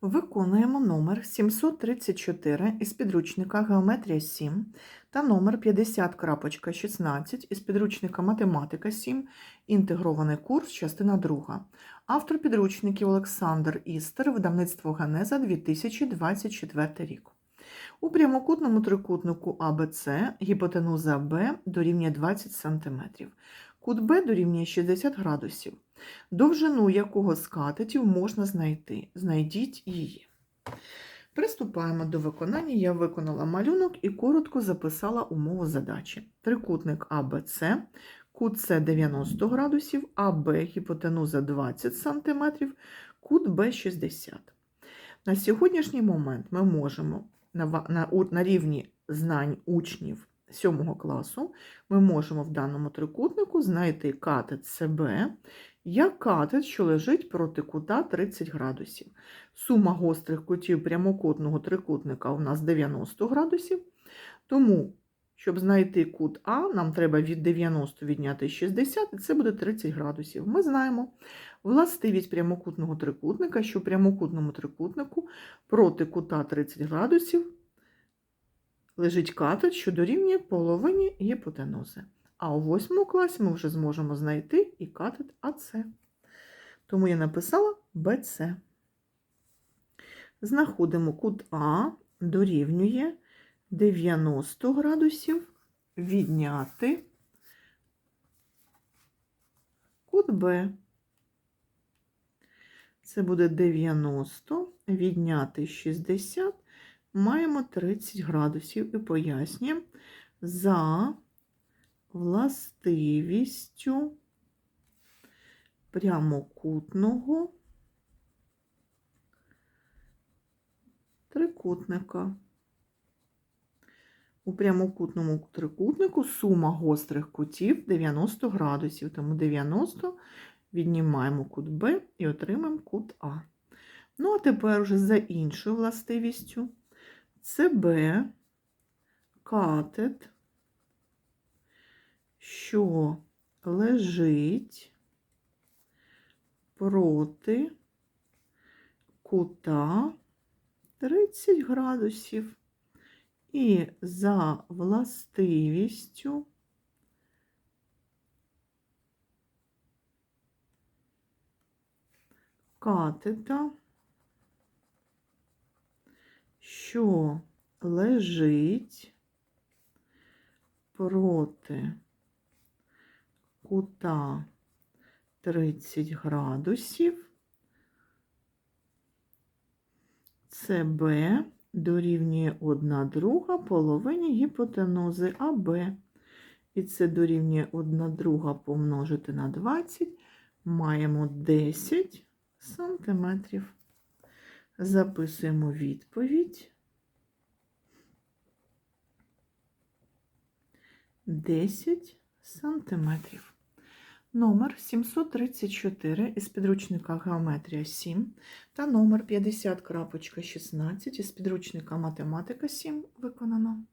Виконуємо номер 734 із підручника Геометрія 7 та номер 50.16 із підручника Математика 7, інтегрований курс, частина 2. Автор підручників Олександр Істер, видавництво Генеза 2024 рік. У прямокутному трикутнику АБЦ гіпотенуза Б дорівнює 20 см. Кут Б дорівнює 60 градусів. Довжину якого з катетів можна знайти. Знайдіть її. Приступаємо до виконання. Я виконала малюнок і коротко записала умову задачі. Трикутник АБЦ, кут С 90 градусів, АБ гіпотенуза 20 см, кут Б 60. На сьогоднішній момент ми можемо на, рівні знань учнів 7 класу ми можемо в даному трикутнику знайти катет СБ як катет, що лежить проти кута 30 градусів. Сума гострих кутів прямокутного трикутника у нас 90 градусів. Тому, щоб знайти кут А, нам треба від 90 відняти 60, і це буде 30 градусів. Ми знаємо властивість прямокутного трикутника, що в прямокутному трикутнику проти кута 30 градусів лежить катет, що дорівнює половині гіпотенузи. А у восьмому класі ми вже зможемо знайти і катет АЦ. Тому я написала БЦ. Знаходимо кут А дорівнює 90 градусів відняти кут Б. Це буде 90 відняти 60, маємо 30 градусів і пояснюємо за властивістю прямокутного трикутника. У прямокутному трикутнику сума гострих кутів 90 градусів, тому 90 віднімаємо кут Б і отримаємо кут А. Ну, а тепер вже за іншою властивістю. СБ катет що лежить проти кута 30 градусів. І за властивістю катета, що лежить проти кута 30 градусів. СБ дорівнює 1 друга половині гіпотенузи АБ. І це дорівнює 1 друга помножити на 20. Маємо 10 сантиметрів. Записуємо відповідь. 10 сантиметрів. Номер 734 із підручника Геометрія 7 та номер 50.16 із підручника Математика 7 виконано.